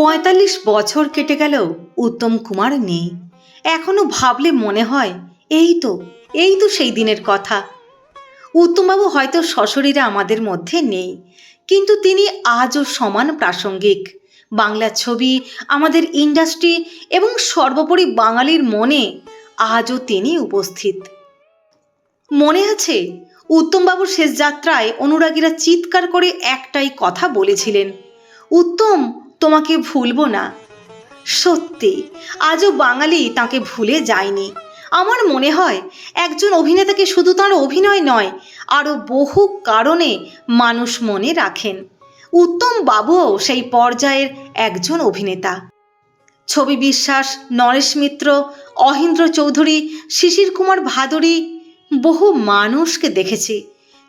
পঁয়তাল্লিশ বছর কেটে গেলেও উত্তম কুমার নেই। এখনও ভাবলে মনে হয়, এই তো এই তো সেই দিনের কথা। উত্তমবাবু হয়তো সশরীরে আমাদের মধ্যে নেই, কিন্তু তিনি আজও সমান প্রাসঙ্গিক। বাংলা ছবি, আমাদের ইন্ডাস্ট্রি এবং সর্বোপরি বাঙালির মনে আজও তিনি উপস্থিত। মনে আছে, উত্তমবাবুর শেষ যাত্রায় অনুরাগীরা চিৎকার করে একটাই কথা বলেছিলেন, উত্তম তোমাকে ভুলবো না। সত্যি, আজও বাঙালি তাকে ভুলে যায়নি। আমার মনে হয়, একজন অভিনেতাকে শুধু তার অভিনয় নয়, আরও বহু কারণে মানুষ মনে রাখেন। উত্তম বাবুও সেই পর্যায়ের একজন অভিনেতা। ছবি বিশ্বাস, নরেশ মিত্র, অহিন্দ্র চৌধুরী, শিশির কুমার ভাদুরী, বহু মানুষকে দেখেছি।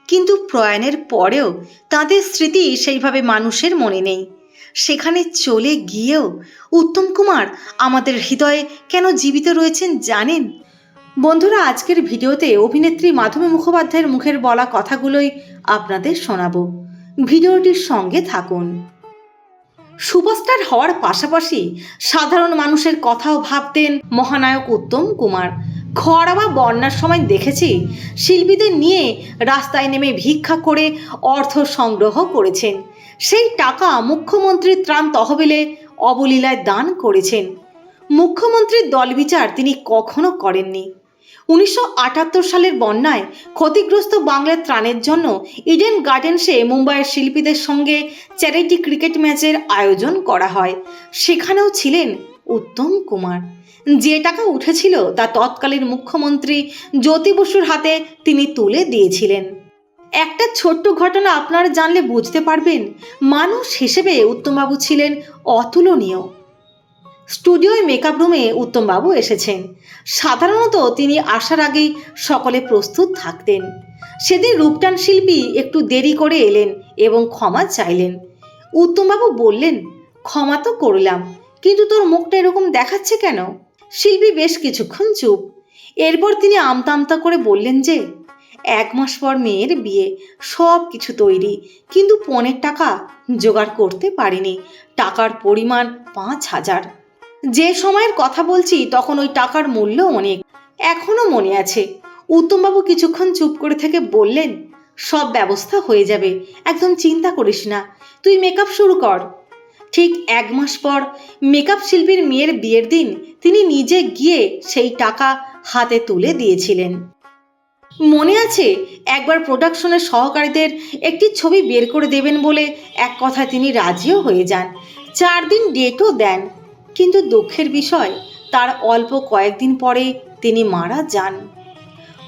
কিন্তু প্রয়াণের পরেও তাদের স্মৃতি সেইভাবে মানুষের মনে নেই। সেখানে চলে গিয়েও উত্তম কুমার আমাদের হৃদয়ে কেন জীবিত রয়েছেন জানেন? বন্ধুরা, আজকের ভিডিওতে অভিনেত্রী মাধবী মুখোপাধ্যায়ের মুখের বলা কথাগুলোই আপনাদের শোনাবো। ভিডিওটির সঙ্গে থাকুন। সুপারস্টার হওয়ার পাশাপাশি সাধারণ মানুষের কথাও ভাবতেন মহানায়ক উত্তম কুমার। খরা বা বন্যার সময় দেখেছি, শিল্পীদের নিয়ে রাস্তায় নেমে ভিক্ষা করে অর্থ সংগ্রহ করেছেন। সেই টাকা মুখ্যমন্ত্রীর ত্রাণ তহবিলে অবলীলায় দান করেছেন। মুখ্যমন্ত্রীর দলবিচার তিনি কখনো করেননি। উনিশশো আটাত্তর সালের বন্যায় ক্ষতিগ্রস্ত বাংলার ত্রাণের জন্য ইডেন গার্ডেন্সে মুম্বাইয়ের শিল্পীদের সঙ্গে চ্যারিটি ক্রিকেট ম্যাচের আয়োজন করা হয়। সেখানেও ছিলেন উত্তম কুমার। যে টাকা উঠেছিল তা তৎকালীন মুখ্যমন্ত্রী জ্যোতি বসুর হাতে তিনি তুলে দিয়েছিলেন। একটা ছোট্ট ঘটনা আপনারা জানলে বুঝতে পারবেন। মানুষ হিসেবে উত্তমবাবু ছিলেন অতুলনীয়। স্টুডিওয় মেকআপ রুমে উত্তমবাবু এসেছেন। সাধারণত তিনি আসার আগেই সকলে প্রস্তুত থাকতেন। সেদিন রূপটান শিল্পী একটু দেরি করে এলেন এবং ক্ষমা চাইলেন। উত্তমবাবু বললেন, ক্ষমা তো করলাম, কিন্তু তোর মুখটা এরকম দেখাচ্ছে কেন? শিল্পী বেশ কিছুক্ষণ চুপ। এরপর তিনি আমতা আমতা করে বললেন যে এক মাস পর মেয়ের বিয়ে। সব কিছু তৈরি। কিন্তু পনেরো টাকা জোগাড় করতে পারিনি। টাকার পরিমাণ পাঁচ হাজার। যে সময়ের কথা বলছি, তখন ওই টাকার মূল্য অনেক। এখনও মনে আছে। উত্তমবাবু কিছুক্ষণ চুপ করে থেকে বললেন, সব ব্যবস্থা হয়ে যাবে। একদম চিন্তা করিস না। তুই মেকআপ শুরু কর। ঠিক এক মাস পর মেকআপ শিল্পীর মেয়ের বিয়ের দিন তিনি নিজে গিয়ে সেই টাকা হাতে তুলে দিয়েছিলেন। মনে আছে? একবার প্রোডাকশনের সহকারীদের একটি ছবি বের করে দেবেন বলে এক কথায় তিনি রাজিও হয়ে যান। চার দিন ডেটও দেন। কিন্তু দুঃখের বিষয়, তার অল্প কয়েকদিন পরে তিনি মারা যান।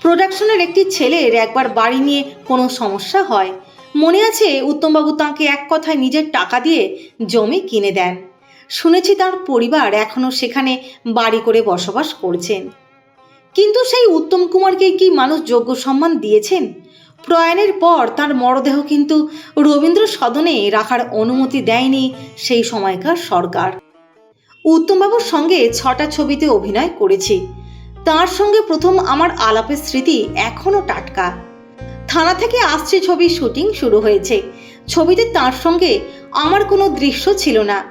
প্রোডাকশনের একটি ছেলের একবার বাড়ি নিয়ে কোনো সমস্যা হয়। মনে আছে উত্তমবাবু তাঁকে এক কথায় নিজের টাকা দিয়ে জমি কিনে দেন। শুনেছি তার পরিবার এখনও সেখানে বাড়ি করে বসবাস করছেন। কিন্তু সেই উত্তম কুমারকে কি মানুষ যোগ্য সম্মান দিয়েছেন? প্রয়াণের পর তার মরদেহ কিন্তু রবীন্দ্র সদনে রাখার অনুমতি দেয়নি সেই সময়কার সরকার। উত্তমবাবুর সঙ্গে ছটা ছবিতে অভিনয় করেছি। তার সঙ্গে প্রথম আমার আলাপের স্মৃতি এখনও টাটকা। থানা থেকে আসছে ছবির শুটিং শুরু হয়েছে। ছবিতে তার সঙ্গে আমার কোনো দৃশ্য ছিল না।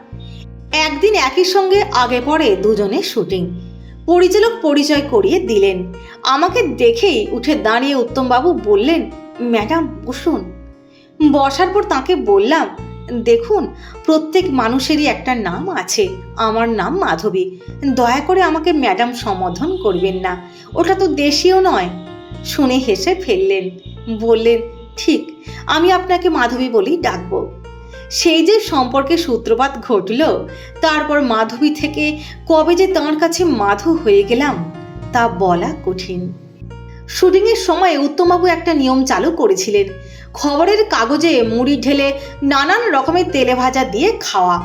একদিন একই সঙ্গে আগে পরে দুজনের শুটিং। পরিচালক পরিচয় করিয়ে দিলেন। আমাকে দেখেই উঠে দাঁড়িয়ে উত্তমবাবু বললেন, ম্যাডাম, বসুন। বসার পর তাকে বললাম, দেখুন, প্রত্যেক মানুষেরই একটা নাম আছে। আমার নাম মাধবী। দয়া করে আমাকে ম্যাডাম সম্বোধন করবেন না। ওটা তো দেশীয় নয়। শুনে হেসে ফেললেন। বললেন, ঠিক, আমি আপনাকে মাধবী বলেই ডাকবো। সেই যে সম্পর্কে সূত্রপাত ঘটল, তারপর মাধবী থেকে কবে যে তাঁর কাছে মাধু হয়ে গেলাম, তা বলা কঠিন। শুটিংয়ের সময় উত্তমবাবু একটা নিয়ম চালু করেছিলেন। খবরের কাগজে মুড়ি ঢেলে নানান রকমের তেলে ভাজা দিয়ে খাওয়া।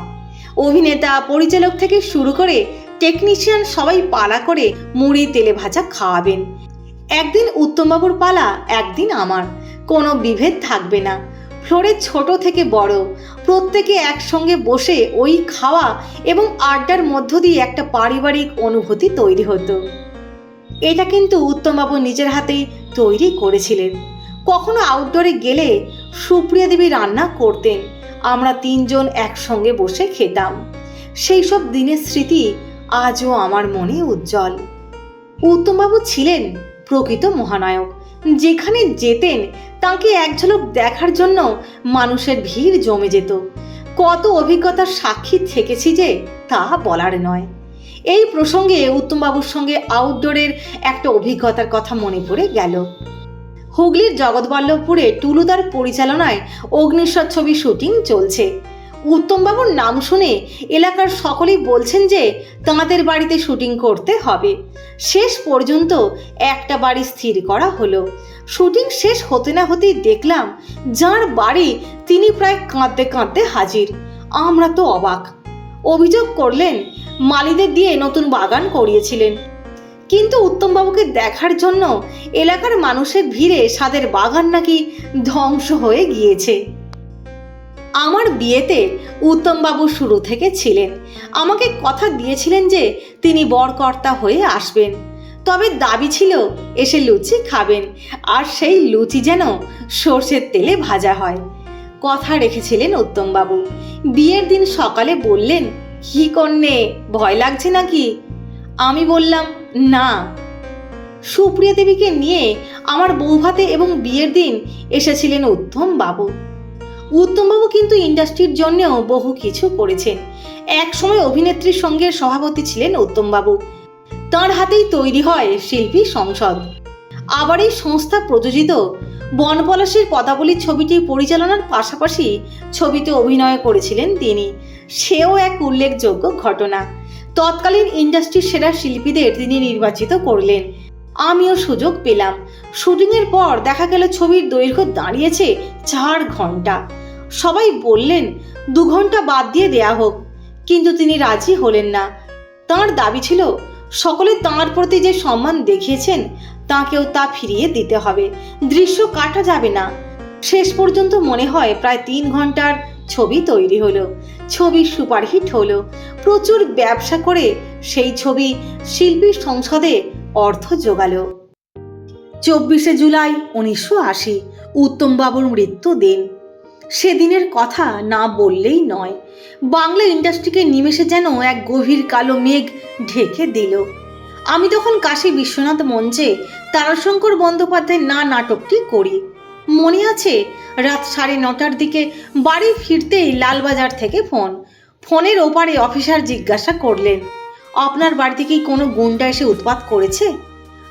অভিনেতা, পরিচালক থেকে শুরু করে টেকনিশিয়ান সবাই পালা করে মুড়ি, তেলে ভাজা খাওয়াবেন। একদিন উত্তমবাবুর পালা, একদিন আমার। কোনো বিভেদ থাকবে না। ফ্লোরে ছোট থেকে বড়। প্রত্যেকে একসঙ্গে বসে ওই খাওয়া এবং আড্ডার মধ্য দিয়ে একটা পারিবারিক অনুভূতি তৈরি হতো। এটা কিন্তু উত্তমবাবু নিজের হাতেই তৈরি করেছিলেন। কখনো আউটডোরে গেলে সুপ্রিয়া দেবী রান্না করতেন, আমরা তিনজন একসঙ্গে বসে খেতাম। সেই সব দিনের স্মৃতি আজও আমার মনে উজ্জ্বল। উত্তমবাবু ছিলেন প্রকৃত মহানায়ক। যেখানে যেতেন তাকে এক ঝলক দেখার জন্য মানুষের ভিড় জমে যেত। কত অভিজ্ঞতার সাক্ষী থেকেছি যে তা বলার নয়। এই প্রসঙ্গে উত্তমবাবুর সঙ্গে আউটডোরের একটা অভিজ্ঞতার কথা মনে পড়ে গেল। হুগলির জগৎবল্লভপুরে টুলুদার পরিচালনায় অগ্নিশ্বর ছবি শুটিং চলছে। উত্তমবাবুর নাম শুনে এলাকার সকলেই বলছেন যে তাঁদের বাড়িতে শুটিং করতে হবে। শেষ পর্যন্ত একটা বাড়ি স্থির করা হলো। শুটিং শেষ হতে না হতেই দেখলাম যার বাড়ি তিনি প্রায় কাঁদতে কাঁদতে হাজির। আমরা তো অবাক। অভিযোগ করলেন, মালিদের দিয়ে নতুন বাগান করিয়েছিলেন। কিন্তু উত্তমবাবুকে দেখার জন্য এলাকার মানুষের ভিড়ে সাদের বাগান নাকি ধ্বংস হয়ে গিয়েছে। আমার বিয়েতে উত্তমবাবু শুরু থেকে ছিলেন আমাকে কথা দিয়েছিলেন যে তিনি বরকর্তা হয়ে আসবেন। তবে দাবি ছিল এসে লুচি খাবেন, আর সেই লুচি যেন সর্ষের তেলে ভাজা হয়। কথা রেখেছিলেন উত্তমবাবু। বিয়ের দিন সকালে বললেন, কি কন্যে, ভয় লাগছে নাকি? আমি বললাম, না। সুপ্রিয়া দেবীকে নিয়ে আমার বৌভাতে এবং বিয়ের দিন এসেছিলেন উত্তম বাবু উত্তমবাবু কিন্তু ইন্ডাস্ট্রির জন্যও বহু কিছু করেছেন। এক সময় অভিনেত্রীর সঙ্গে সভাপতি ছিলেন উত্তমবাবু। তার হাতেই তৈরি হয় শিল্পী সংসদ। আবার এই সংস্থা প্রযোজিত বনপলাশের পদাবলী ছবিটি পরিচালনার পাশাপাশি ছবিতে অভিনয় করেছিলেন তিনি। সেও এক উল্লেখযোগ্য ঘটনা। তৎকালীন ইন্ডাস্ট্রির সেরা শিল্পীদের তিনি নির্বাচিত করলেন। আমিও সুযোগ পেলাম। শুটিংয়ের পর দেখা গেল ছবির দৈর্ঘ্য দাঁড়িয়েছে চার ঘণ্টা। সবাই বললেন, দু ঘণ্টা বাদ দিয়ে দেয়া হোক। কিন্তু তিনি রাজি হলেন না। তার দাবি ছিল, সকলে তাঁর প্রতি যে সম্মান দেখিয়েছেন, তাকেও তা ফিরিয়ে দিতে হবে। দৃশ্য কাটা যাবে না। শেষ পর্যন্ত মনে হয় প্রায় তিন ঘণ্টার ছবি তৈরি হলো। ছবি সুপারহিট হলো। প্রচুর ব্যবসা করে সেই ছবি শিল্পী সংসদে অর্থ জোগালো চব্বিশে জুলাই উনিশশো আশি, উত্তমবাবুর মৃত্যু দিন। সেদিনের কথা না বললেই নয়, বাংলা ইন্ডাস্ট্রিকে নিমেষে যেন এক গভীর কালো মেঘ ঢেকে দিল। আমি তখন কাশী বিশ্বনাথ মঞ্চে তারাশঙ্কর বন্দ্যোপাধ্যায়ের না নাটকটি করি। মনে আছে, রাত সাড়ে নটার দিকে বাড়ি ফিরতেই লালবাজার থেকে ফোন। ফোনের ওপারে অফিসার জিজ্ঞাসা করলেন আপনার বাড়িতে কি কোনো গুন্ডা এসে উৎপাত করেছে?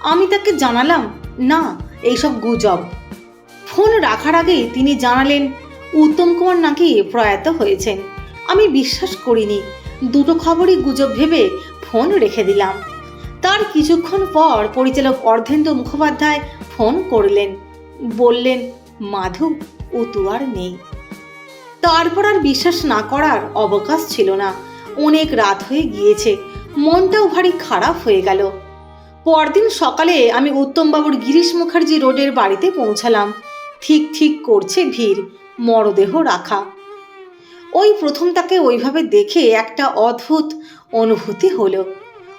আমি তাকে জানালাম, না, এইসব গুজব। ফোন রাখার আগেই তিনি জানালেন, উত্তম কুমার নাকি প্রয়াত হয়েছেন। আমি বিশ্বাস করিনি, দুটো খবরই গুজব ভেবে ফোন রেখে দিলাম। তার কিছুক্ষণ পর পরিচালক অর্ধেন্দ্র মুখোপাধ্যায় ফোন করলেন, বললেন, মাধু, ও তু আর নেই। তারপর আর বিশ্বাস না করার অবকাশ ছিল না। অনেক রাত হয়ে গিয়েছে মনটাও ভারী খারাপ হয়ে গেল। পরদিন সকালে আমি উত্তমবাবুর গিরিশ মুখার্জি রোডের বাড়িতে পৌঁছালাম। ঠিক ঠিক করছে ভিড়, মরদেহ রাখা। ওই প্রথম তাকে ওইভাবে দেখে একটা অদ্ভুত অনুভূতি হলো।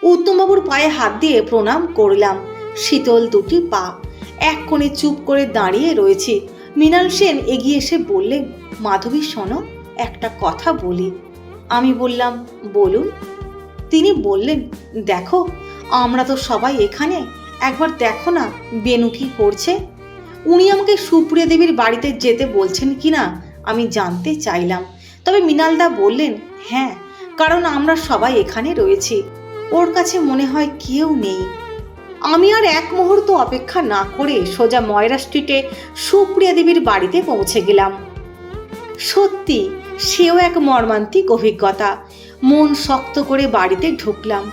উত্তমবাবুর পায়ে হাত দিয়ে প্রণাম করলাম। শীতল দুটি পা, এক কোণে চুপ করে দাঁড়িয়ে রয়েছে। মৃণাল সেন এগিয়ে এসে বললেন মাধবী, শোনো, একটা কথা বলি। আমি বললাম, বলুন। তিনি বললেন, দেখো, আমরা তো সবাই এখানে, একবার দেখো না বেনু কি করছে। উনি আমাকে সুপ্রিয়া দেবীর বাড়িতে যেতে বলছেন কি না, আমি জানতে চাইলাম। তবে মৃণালদা বললেন হ্যাঁ কারণ আমরা সবাই এখানে রয়েছি। ওর কাছে মনে হয় কেউ নেই। আমি আর এক মুহূর্ত অপেক্ষা না করে সোজা ময়রা স্ট্রিটে সুপ্রিয়া দেবীর বাড়িতে পৌঁছে গেলাম। সত্যি, সেও এক মর্মান্তিক অভিজ্ঞতা। মন শক্ত করে বাড়িতে ঢুকলাম।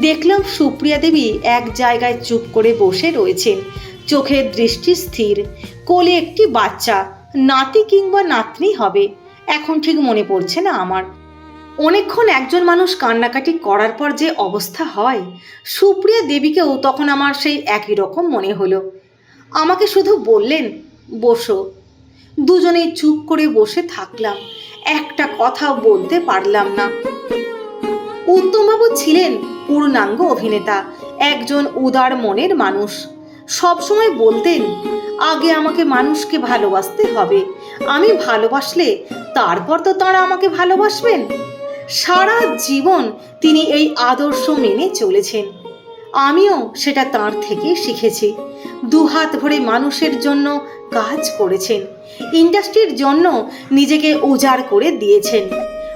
দেখলাম সুপ্রিয়া দেবী এক জায়গায় চুপ করে বসে রয়েছেন। চোখের দৃষ্টি স্থির। কোলে একটি বাচ্চা। নাতি কিংবা নাতনি হবে। এখন ঠিক মনে পড়ছে না আমার। অনেকক্ষণ একজন মানুষ কান্নাকাটি করার পর যে অবস্থা হয়, সুপ্রিয়া দেবীকেও তখন আমার সেই একই রকম মনে হলো। আমাকে শুধু বললেন, বসো। দুজনেই চুপ করে বসে থাকলাম। একটা কথা বলতে পারলাম না। উত্তমবাবু ছিলেন পূর্ণাঙ্গ অভিনেতা, একজন উদার মনের মানুষ। সবসময় বলতেন, আগে আমাকে মানুষকে ভালোবাসতে হবে। আমি ভালোবাসলে তারপর তো তাঁরা আমাকে ভালোবাসবেন। সারা জীবন তিনি এই আদর্শ মেনে চলেছেন। আমিও সেটা তার থেকে শিখেছি। দুহাত ভরে মানুষের জন্য কাজ করেছেন। ইন্ডাস্ট্রির জন্য নিজেকে উজাড় করে দিয়েছেন।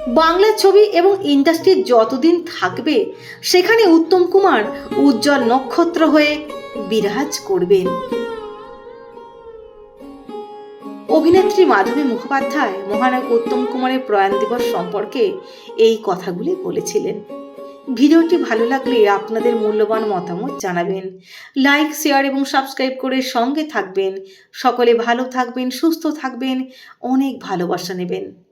বাংলা ছবি এবং ইন্ডাস্ট্রি যতদিন থাকবে, সেখানে উত্তম কুমার উজ্জ্বল নক্ষত্র হয়ে বিরাজ করবেন। অভিনেত্রী মাধবী মুখোপাধ্যায় মহানায়ক উত্তম কুমারের প্রয়াণ দিবস সম্পর্কে এই কথাগুলি বলেছিলেন। ভিডিওটি ভালো লাগলে আপনাদের মূল্যবান মতামত জানাবেন। লাইক, শেয়ার এবং সাবস্ক্রাইব করে সঙ্গে থাকবেন। সকলে ভালো থাকবেন, সুস্থ থাকবেন, অনেক ভালোবাসা নেবেন।